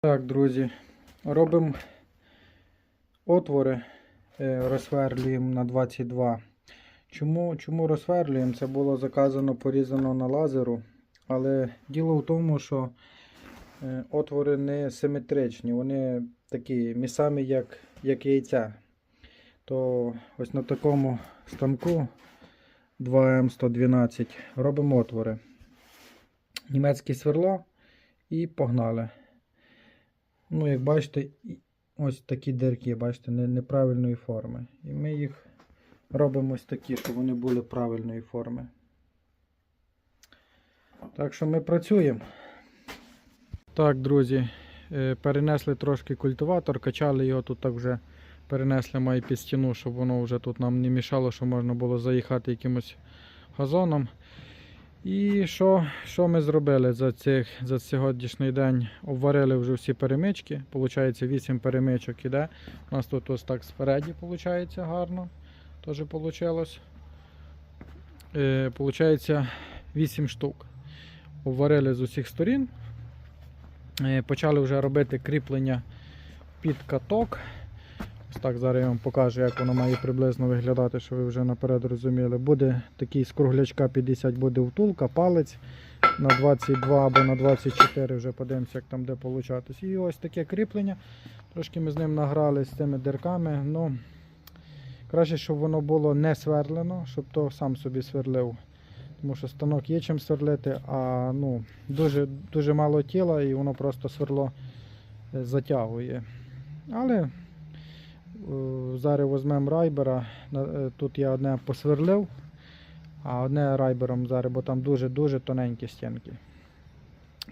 Так, друзі, робимо отвори, е, розсверлюємо на 22. Чому, чому розсверлюємо? Це було заказано, порізано на лазеру. Але діло в тому, що е, отвори не симетричні, вони такі місами, як, як яйця. То ось на такому станку 2М112 робимо отвори. Німецьке сверло і погнали. Ну, як бачите, ось такі дирки, бачите, неправильної форми. І ми їх робимо ось такі, щоб вони були правильної форми. Так що ми працюємо. Так, друзі, е, перенесли трошки культиватор, качали його тут так вже перенесли має під стіну, щоб воно вже тут нам не мішало, щоб можна було заїхати якимось газоном. І що, що ми зробили за, цих, за сьогоднішній день? Обварили вже всі перемички. Получається 8 перемичок іде. У нас тут ось так спереді виходить гарно. Теж вийшло. Е, получається 8 штук. Обварили з усіх сторін. Е, почали вже робити кріплення під каток. Ось так зараз я вам покажу, як воно має приблизно виглядати, щоб ви вже наперед розуміли. Буде такий з круглячка 50 буде втулка, палець на 22 або на 24, вже подивимося, як там де получатись. І ось таке кріплення. Трошки ми з ним награли з цими дирками. Ну, краще, щоб воно було не сверлено, щоб то сам собі сверлив. Тому що станок є чим сверлити, а ну, дуже, дуже мало тіла і воно просто сверло затягує. Але зараз візьмемо райбера. Е, Тут я одне посверлив, а одне райбером зараз, бо там дуже-дуже тоненькі стінки.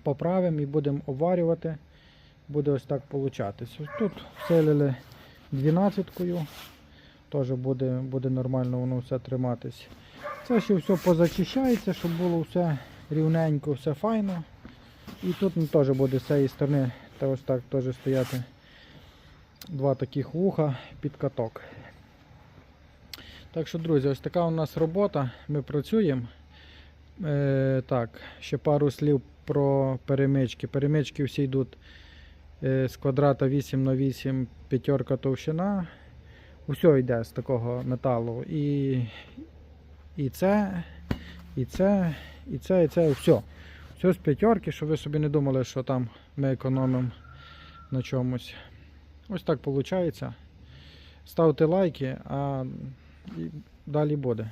Поправимо і будемо обварювати. Буде ось так получатись. Тут вселили 12-кою. Теж буде, буде нормально воно все триматись. Це ще все позачищається, щоб було все рівненько, все файно. І тут ну, теж буде з цієї сторони та ось так теж стояти два таких вуха під каток. Так що, друзі, ось така у нас робота. Ми працюємо. Е, так, ще пару слів про перемички. Перемички всі йдуть е, з квадрата 8 на 8 п'ятерка товщина. Усе йде з такого металу. І, і це, і це, і це, і це, все. Все з п'ятерки, щоб ви собі не думали, що там ми економимо на чомусь. Ось так виходить. Ставте лайки, а далі буде.